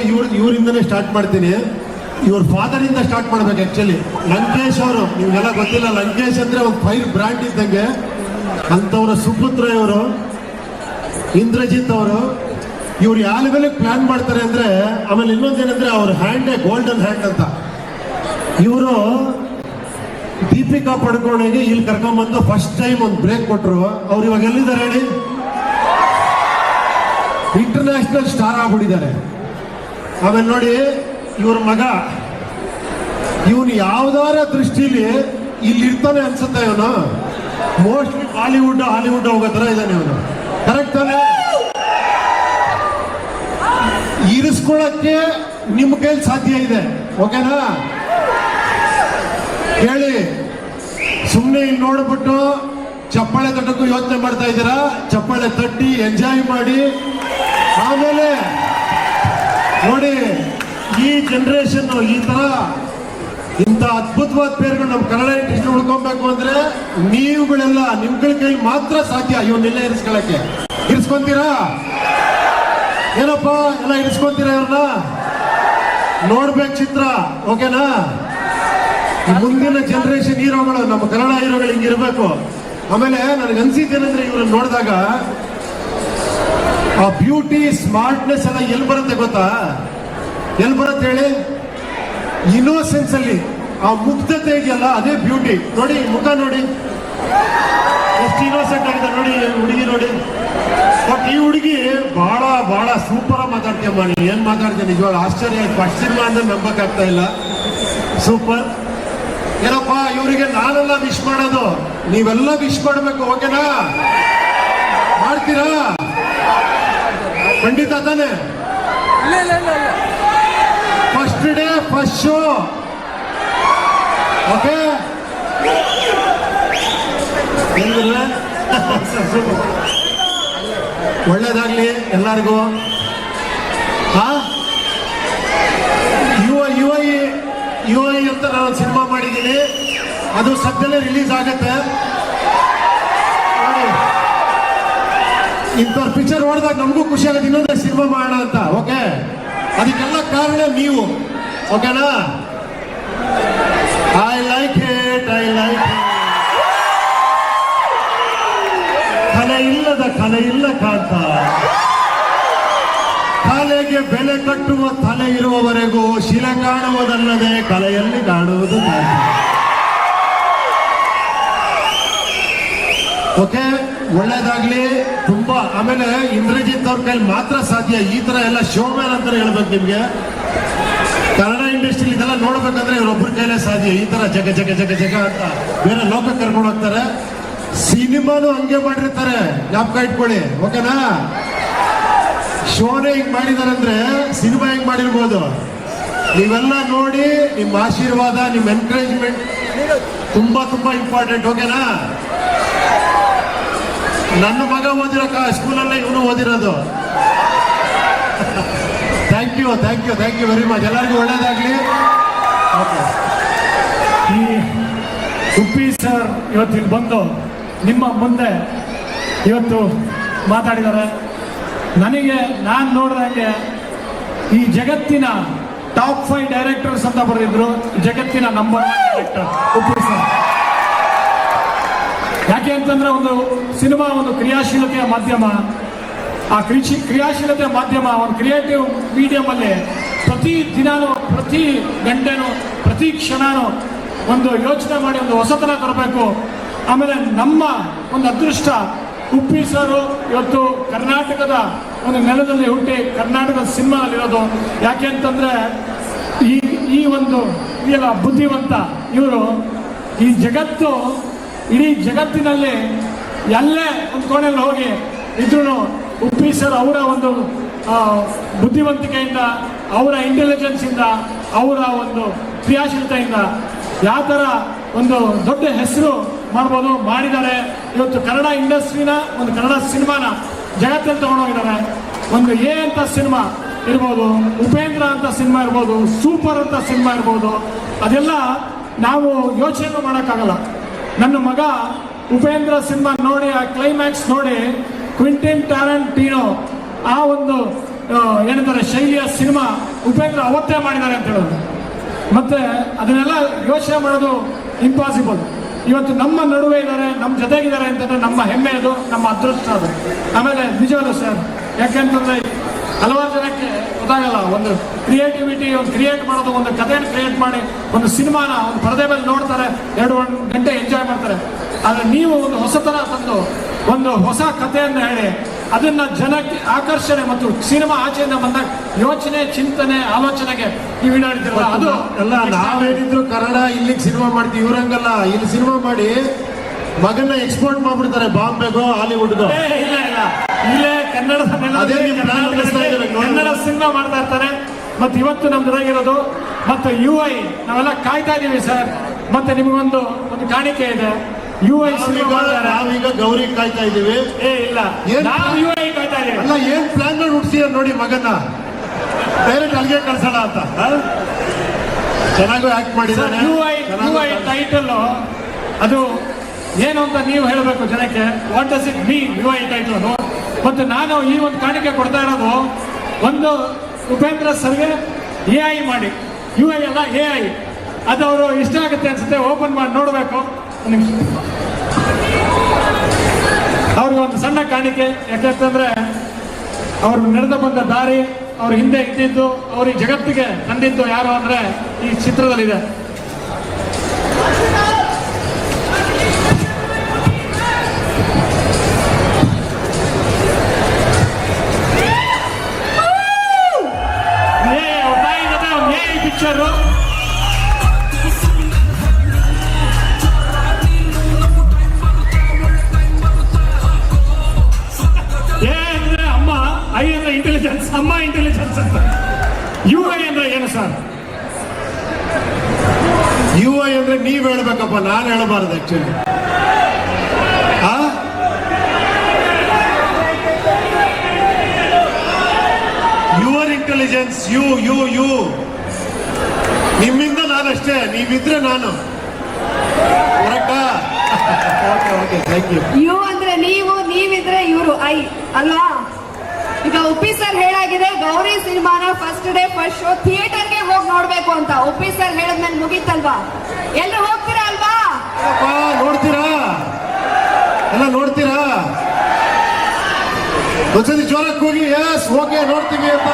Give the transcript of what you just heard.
ಇವ್ರ ಇವರಿಂದನೇ ಸ್ಟಾರ್ಟ್ ಮಾಡ್ತೀನಿ. ಇವ್ರ ಫಾದರ್ ಇಂದ ಸ್ಟಾರ್ಟ್ ಮಾಡ್ಬೇಕು ಆಕ್ಚುಲಿ ಲಂಕೇಶ್ ಅವರು, ನಿಮ್ಗೆಲ್ಲ ಗೊತ್ತಿಲ್ಲ, ಲಂಕೇಶ್ ಅಂದ್ರೆ ಒಂದು ಫೈರ್ ಬ್ರ್ಯಾಂಡ್ ಇದ್ದಂಗೆ. ಅಂತವ್ರ ಸುಪುತ್ರ ಇವರು, ಇಂದ್ರಜಿತ್ ಅವರು. ಇವ್ರು ಯಾವ ಪ್ಲಾನ್ ಮಾಡ್ತಾರೆ ಅಂದ್ರೆ, ಆಮೇಲೆ ಇನ್ನೊಂದೇನಂದ್ರೆ ಅವ್ರ ಹ್ಯಾಂಡ್ ಗೋಲ್ಡನ್ ಹ್ಯಾಂಡ್ ಅಂತ. ಇವರು ದೀಪಿಕಾ ಪಡ್ಕೋಣೆಗೆ ಇಲ್ಲಿ ಕರ್ಕೊಂಬಂದು ಫಸ್ಟ್ ಟೈಮ್ ಒಂದು ಬ್ರೇಕ್ ಕೊಟ್ರು. ಅವ್ರು ಇವಾಗ ಎಲ್ಲಿದ್ದಾರೆ ಹೇಳಿ? ಇಂಟರ್ನ್ಯಾಷನಲ್ ಸ್ಟಾರ್ ಆಗ್ಬಿಟ್ಟಿದ್ದಾರೆ. ಆಮೇಲೆ ನೋಡಿ ಇವ್ರ ಮಗ, ಇವನು ಯಾವ್ದಾರ ದೃಷ್ಟಿಲಿ ಇಲ್ಲಿ ಇರ್ತಾನೆ ಅನ್ಸುತ್ತೆ ಇವನು. ಮೋಸ್ಟ್ಲಿ ಬಾಲಿವುಡ್ ಹಾಲಿವುಡ್ ಹೋಗೋ ಇದ್ದಾನೆ ಇವನು. ಕರೆಕ್ಟ್ ತಾನೆ? ಇರಿಸ್ಕೊಳಕ್ಕೆ ನಿಮ್ಮ ಕೈಲಿ ಸಾಧ್ಯ ಇದೆ. ಓಕೆನಾ ಹೇಳಿ. ಸುಮ್ಮನೆ ಇಲ್ಲಿ ನೋಡ್ಬಿಟ್ಟು ಚಪ್ಪಾಳೆ ತಟ್ಟಕ್ಕೂ ಯೋಚನೆ ಮಾಡ್ತಾ ಇದ್ದೀರಾ? ಚಪ್ಪಾಳೆ ತಟ್ಟಿ ಎಂಜಾಯ್ ಮಾಡಿ ಆಮೇಲೆ ನೋಡಿ ಈ ಜನರೇಷನ್ ಈ ತರ ಇಂಥ ಅದ್ಭುತವಾದ ಪೇರ್ಗಳು ನಮ್ಮ ಕನ್ನಡ ಇಂಡಸ್ಟ್ರಿ ಉಳ್ಕೊಬೇಕು ಅಂದ್ರೆ ನೀವುಗಳೆಲ್ಲ ನಿಮ್ಗಳ ಕೈ ಮಾತ್ರ ಸಾಧ್ಯ ಇವನ್ನೆಲ್ಲ ಇರಿಸ್ಕೊಳಕ್ಕೆ ಇರಿಸ್ಕೊಂತೀರಾ? ಏನಪ್ಪ, ಎಲ್ಲ ಇರಿಸ್ಕೊಂತೀರಾ ಇವ್ರನ್ನ? ನೋಡ್ಬೇಕು ಚಿತ್ರ, ಓಕೆನಾ? ಮುಂದಿನ ಜನರೇಷನ್ ಹೀರೋಗಳು, ನಮ್ಮ ಕನ್ನಡ ಹೀರೋಗಳು ಹಿಂಗಿರ್ಬೇಕು ಆಮೇಲೆ ನನಗೆ ಅನ್ಸಿದ್ದೇನೆಂದ್ರೆ ಇವ್ರನ್ನ ನೋಡಿದಾಗ, ಆ ಬ್ಯೂಟಿ ಸ್ಮಾರ್ಟ್ನೆಸ್ ಎಲ್ಲ ಎಲ್ಲಿ ಬರುತ್ತೆ ಗೊತ್ತಾ? ಎಲ್ಲಿ ಬರುತ್ತೆ ಹೇಳಿ? ಇನ್ನೋಸೆನ್ಸ್ ಅಲ್ಲಿ. ಆ ಮುಗ್ಧತೆ ಇದೆಯಲ್ಲ ಅದೇ ಬ್ಯೂಟಿ ನೋಡಿ, ಮುಖ ನೋಡಿ. ಎಷ್ಟು ಇನ್ನೋಸೆಂಟ್ ಆಗಿದೆ ನೋಡಿ ಹುಡುಗಿ ನೋಡಿ. ಬಟ್ ಈ ಹುಡುಗಿ ಬಹಳ ಬಹಳ ಸೂಪರ್ ಆಗಿ ಮಾಡಿ ಏನ್ ಮಾತಾಡ್ತೀಯ ನಿಜವಾಗ ಆಶ್ಚರ್ಯ. ಫಸ್ಟ್ ಸಿನಿಮಾ ಅಂದ್ರೆ ನಂಬಕ್ ಆಗ್ತಾ ಇಲ್ಲ. ಸೂಪರ್ ಏನಪ್ಪ, ಇವರಿಗೆ ನಾನೆಲ್ಲ ವಿಶ್ ಮಾಡೋದು? ನೀವೆಲ್ಲ ವಿಶ್ ಮಾಡಬೇಕು, ಓಕೆನಾ? ಮಾಡ್ತೀರಾ? ಖಂಡಿತ ತಾನೆ. ಓಕೆ ಒಳ್ಳೇದಾಗ್ಲಿ ಎಲ್ಲರಿಗೂ. ಹಾ? ಯುವ ಯುವ ಯುವ ಅಂತ ನಾನು ಸಿನಿಮಾ ಮಾಡಿದ್ದೀನಿ ಅದು ಸದ್ಯದಲ್ಲೇ ರಿಲೀಸ್ ಆಗತ್ತೆ. ಇಂಥ ಪಿಕ್ಚರ್ ನೋಡಿದಾಗ ನಮಗೂ ಖುಷಿ ಆಗುತ್ತೆ, ಇನ್ನೊಂದು ಸಿನಿಮಾ ಮಾಡೋಣ ಅಂತ. ಓಕೆ ಅದಕ್ಕೆಲ್ಲ ಕಾರಣ ನೀವು. ಓಕೆನಾ? I like it I like ಕಲೆ ಇಲ್ಲದ ಕಲೆ ಇಲ್ಲ ಕಾಂತ. ಕಲೆಗೆ ಬೆಲೆ ಕಟ್ಟುವ ತಲೆ ಇರುವವರೆಗೂ ಶಿಲೆ ಕಾಣುವುದಲ್ಲದೆ ಕಲೆಯಲ್ಲಿ ಕಾಣುವುದು ಓಕೆ, ಒಳ್ಳೇದಾಗ್ಲಿ. ತುಂಬಾ, ಆಮೇಲೆ ಇಂದ್ರಜಿತ್ ಅವ್ರ ಕೈಲಿ ಮಾತ್ರ ಸಾಧ್ಯ. ಈ ತರ ಎಲ್ಲ ಶೋಮ್ಯಾನ್ ಅಂತ ಹೇಳ್ಬೇಕು ನಿಮ್ಗೆ. ಕನ್ನಡ ಇಂಡಸ್ಟ್ರಿ ಇದೆಲ್ಲ ನೋಡ್ಬೇಕಂದ್ರೆ ಇವರೊಬ್ಬರ ಕೈಲೇ ಸಾಧ್ಯ. ಈ ತರ ಜಗ ಜಗ ಜಗ ಜಗ ಅಂತ ಬೇರೆ ಲೋಕ ಕರ್ಕೊಂಡು ಹೋಗ್ತಾರೆ. ಸಿನಿಮಾನು ಹಂಗೆ ಮಾಡಿರ್ತಾರೆ. ಜ್ಞಾಪಕ ಇಟ್ಕೊಳ್ಳಿ. ಓಕೆನಾ? ಶೋನೇ ಹಿಂಗ್ ಮಾಡಿದಾರೆ ಅಂದ್ರೆ ಸಿನಿಮಾ ಹೆಂಗ್ ಮಾಡಿರ್ಬೋದು? ನೀವೆಲ್ಲ ನೋಡಿ ನಿಮ್ಮ ಆಶೀರ್ವಾದ, ನಿಮ್ಮ ಎನ್ಕರೇಜ್ಮೆಂಟ್ ತುಂಬಾ ತುಂಬಾ ಇಂಪಾರ್ಟೆಂಟ್ ಓಕೆನಾ? ನನ್ನ ಮಗ ಓದಿರೋ ಸ್ಕೂಲಲ್ಲೇ ಇವನು ಓದಿರೋದು. Thank you thank you thank you very much ಎಲ್ಲರಿಗೂ ಒಳ್ಳೇದಾಗ್ಲಿ. ಓಕೆ ಈ ಉಪ್ಪಿ ಸರ್ ಇವತ್ತು ಇಲ್ಲಿ ಬಂದು ನಿಮ್ಮ ಮುಂದೆ ಇವತ್ತು ಮಾತಾಡಿದ್ದಾರೆ. ನನಗೆ, ನಾನು ನೋಡಿದಂಗೆ ಈ ಜಗತ್ತಿನ ಟಾಪ್ ಫೈವ್ ಡೈರೆಕ್ಟರ್ಸ್ ಅಂತ ಬರೆದಿದ್ರು. ಜಗತ್ತಿನ ನಂಬರ್ ಡೈರೆಕ್ಟರ್ ಉಪ್ಪಿ ಸರ್. ಯಾಕೆ ಅಂತಂದ್ರೆ ಒಂದು ಸಿನಿಮಾ ಒಂದು ಕ್ರಿಯಾಶೀಲತೆಯ ಮಾಧ್ಯಮ. ಆ ಕೃಷಿ ಕ್ರಿಯಾಶೀಲತೆ ಮಾಧ್ಯಮ, ಒಂದು ಕ್ರಿಯೇಟಿವ್ ಮೀಡಿಯಮ್ ಅಲ್ಲಿ ಪ್ರತಿ ದಿನಾನು, ಪ್ರತಿ ಗಂಟೆನೂ, ಪ್ರತಿ ಕ್ಷಣನೂ ಒಂದು ಯೋಚನೆ ಮಾಡಿ, ಒಂದು ಹೊಸತನ ತರಬೇಕು. ಆಮೇಲೆ ನಮ್ಮ ಒಂದು ಅದೃಷ್ಟ, ಉಪ್ಪಿ ಸರ್ ಇವತ್ತು ಕರ್ನಾಟಕದ ಒಂದು ನೆಲದಲ್ಲಿ ಹುಟ್ಟಿ ಕರ್ನಾಟಕದ ಸಿನಿಮಾದಲ್ಲಿರೋದು ಯಾಕೆ ಅಂತಂದ್ರೆ ಈ ಈ ಒಂದು ಎಲ್ಲ ಬುದ್ಧಿವಂತ ಇವರು. ಈ ಜಗತ್ತು, ಇಡೀ ಜಗತ್ತಿನಲ್ಲಿ ಎಲ್ಲೇ ಒಂದು ಕೋಣೆಯಲ್ಲಿ ಹೋಗಿ ಇದ್ರು ಉಪ್ಪಿ ಸರ್ ಅವರ ಒಂದು ಬುದ್ಧಿವಂತಿಕೆಯಿಂದ, ಅವರ ಇಂಟೆಲಿಜೆನ್ಸ್ ಇಂದ, ಅವರ ಒಂದು ಕ್ರಿಯಾಶೀಲತೆಯಿಂದ ಯಾವ ಥರ ಒಂದು ದೊಡ್ಡ ಹೆಸರು ಮಾಡ್ಬೋದು, ಮಾಡಿದ್ದಾರೆ. ಇವತ್ತು ಕನ್ನಡ ಇಂಡಸ್ಟ್ರಿನ ಒಂದು ಕನ್ನಡ ಸಿನಿಮಾನ ಜಗತ್ತಲ್ಲಿ ತಗೊಂಡೋಗಿದ್ದಾರೆ ಒಂದು ಎ ಅಂತ ಸಿನಿಮಾ ಇರ್ಬೋದು, ಉಪೇಂದ್ರ ಅಂತ ಸಿನಿಮಾ ಇರ್ಬೋದು, ಸೂಪರ್ ಅಂತ ಸಿನಿಮಾ ಇರ್ಬೋದು, ಅದೆಲ್ಲ ನಾವು ಯೋಚನೆ ಮಾಡೋಕ್ಕಾಗಲ್ಲ. ನನ್ನ ಮಗ ಉಪೇಂದ್ರ ಸಿನಿಮಾ ನೋಡಿ, ಆ ಕ್ಲೈಮ್ಯಾಕ್ಸ್ ನೋಡಿ ಕ್ವಿಂಟಿನ್ ಟ್ಯಾರಂಟೀನೋ ಆ ಒಂದು ಏನಂತಾರೆ, ಶೈಲಿಯ ಸಿನಿಮಾ ಉಪೇಂದ್ರ ಅವತ್ತೇ ಮಾಡಿದ್ದಾರೆ ಅಂತ ಹೇಳೋದು. ಮತ್ತೆ ಅದನ್ನೆಲ್ಲ ಯೋಚನೆ ಮಾಡೋದು ಇಂಪಾಸಿಬಲ್ ಇವತ್ತು ನಮ್ಮ ನಡುವೆ ಇದ್ದಾರೆ, ನಮ್ಮ ಜೊತೆಗಿದ್ದಾರೆ ಅಂತಂದ್ರೆ ನಮ್ಮ ಹೆಮ್ಮೆ ಅದು, ನಮ್ಮ ಅದೃಷ್ಟ ಅದು. ಆಮೇಲೆ ನಿಜವಲ್ಲ ಸರ್ ಯಾಕೆಂತಂದ್ರೆ ಹಲವಾರು ಜನಕ್ಕೆ ಗೊತ್ತಾಗಲ್ಲ, ಒಂದು ಕ್ರಿಯೇಟಿವಿಟಿ ಒಂದು ಕ್ರಿಯೇಟ್ ಮಾಡೋದು, ಒಂದು ಕಥೆಯನ್ನು ಕ್ರಿಯೇಟ್ ಮಾಡಿ, ಒಂದು ಸಿನಿಮಾನ ಒಂದು ಪರದೆ ಮೇಲೆ ನೋಡ್ತಾರೆ, ಎರಡು ಗಂಟೆ ಎಂಜಾಯ್ ಮಾಡ್ತಾರೆ. ಆದರೆ ನೀವು ಒಂದು ಹೊಸತನ ತಂದು ಒಂದು ಹೊಸ ಕಥೆಯನ್ನು ಹೇಳಿ. ಅದನ್ನ ಜನಕ್ಕೆ ಆಕರ್ಷಣೆ ಮತ್ತು ಸಿನಿಮಾ ಆಚೆಯಿಂದ ಬಂದಾಗ ಯೋಚನೆ ಚಿಂತನೆ ಆಲೋಚನೆಗೆ ನೀವು ಈಡಾಡ್ತಿರಲ್ಲ ಅದು ಎಲ್ಲ ನಾವ್ ಹೇಳಿದ್ರು ಕನ್ನಡ ಇಲ್ಲಿ ಸಿನಿಮಾ ಮಾಡ್ತೀವಿ ಇವ್ರಂಗಲ್ಲ. ಇಲ್ಲಿ ಸಿನಿಮಾ ಮಾಡಿ ಮಗನ್ನ ಎಕ್ಸ್ಪೋರ್ಟ್ ಮಾಡ್ಬಿಡ್ತಾರೆ ಬಾಂಬೆಗೋ ಹಾಲಿವುಡ್ಗೋ. ಇಲ್ಲ ಇಲ್ಲ. ಇಲ್ಲೇ ಕನ್ನಡದ ಕನ್ನಡ ಸಿನಿಮಾ ಮಾಡ್ತಾ ಇರ್ತಾರೆ. ಮತ್ತೆ ಇವತ್ತು ನಮ್ದು ಇರೋದು ಮತ್ತೆ ಯು ಐ ನಾವೆಲ್ಲ ಕಾಯ್ತಾ ಇದ್ದೀವಿ ಸರ್. ಮತ್ತೆ ನಿಮಗೊಂದು ಒಂದು ಕಾಣಿಕೆ ಇದೆ. ಯು ಐ ನಾವೀಗ ಗೌರಿ ಕಾಯ್ತಾ ಇದೀವಿ ಏ ಇಲ್ಲ. ನಾವು ಯು ಐ ಕಾಯ್ತಾ ಇದೀವಿ ಅಲ್ಲ ಏನ್ ಪ್ಲಾನ್ ಮಾಡಿ ಹುಡ್ಸಿಯ ನೋಡಿ ಮಗನ. ಡೈರೆಕ್ಟ್ ಅಲ್ಲಿಗೆ ಕಳ್ಸೋಣ ಅಂತ? ಚೆನ್ನಾಗೂ ಆಕ್ಟ್ ಮಾಡಿದ್ದಾನೆ U I U I title ಅದು ಏನು ಅಂತ ನೀವು ಹೇಳಬೇಕು ಜನಕ್ಕೆ? What does it mean U I title ಮತ್ತು ನಾನು ಈ ಒಂದು ಕಾಣಿಕೆ ಕೊಡ್ತಾ ಇರೋದು ಒಂದು ಉಪೇಂದ್ರ ಸರ್ಗೆ ಎ ಐ ಮಾಡಿ. ಯು ಐ ಅಲ್ಲ ಎ ಐ ಅದು ಅವರು ಇಷ್ಟ ಆಗುತ್ತೆ ಅನ್ಸುತ್ತೆ ಓಪನ್ ಮಾಡಿ ನೋಡಬೇಕು. ನಿಮಿಷ ಅವ್ರಿಗೆ ಒಂದು ಸಣ್ಣ ಕಾಣಿಕೆ. ಯಾಕಂತಂದ್ರೆ ಅವರು ನಡೆದು ಬಂದ ದಾರಿ ಅವ್ರ ಹಿಂದೆ ಇದ್ದಿದ್ದು, ಅವ್ರ ಜಗತ್ತಿಗೆ ತಂದಿದ್ದು ಯಾರು ಅಂದ್ರೆ ಈ ಚಿತ್ರದಲ್ಲಿದೆ. ಪಿಕ್ಚರು ನೀವ್ ಹೇಳ್ಬೇಕಪ್ಪ ನಾನ್ ಹೇಳಬಾರ್ದು actually your intelligence you you you ನಿಮ್ಮಿಂದ ನಾನಷ್ಟೇ ನೀವಿದ್ರೆ ನಾನು. Okay okay thank you you ಅಂದ್ರೆ ನೀವು ನೀವಿದ್ರೆ ಇವರು ಐ ಅಲ್ವಾ ಈಗ ಉಪ್ಪಿ ಸರ್ ಹೇಳಾಗಿದೆ ಗೌರಿ ಸಿನಿಮಾನ ಫಸ್ಟ್ ಡೇ ಫಸ್ಟ್ ಶೋ ಥಿಯೇಟರ್ಗೆ ಹೋಗಿ ನೋಡ್ಬೇಕು ಹೇಳದ್ ಮೇಲೆ ಮುಗೀತಲ್ವಾ? ಎಲ್ರು ಹೋಗ್ತೀರಾ ಅಲ್ವಾ? ನೋಡ್ತೀರಾ? ಎಲ್ಲ ನೋಡ್ತೀರಾ? ಒಂದ್ಸತಿ ಜೋರಕ್ಕೆ ಹೋಗಿ ಎಸ್ ಓಕೆ ನೋಡ್ತೀವಿ ಅಂತ.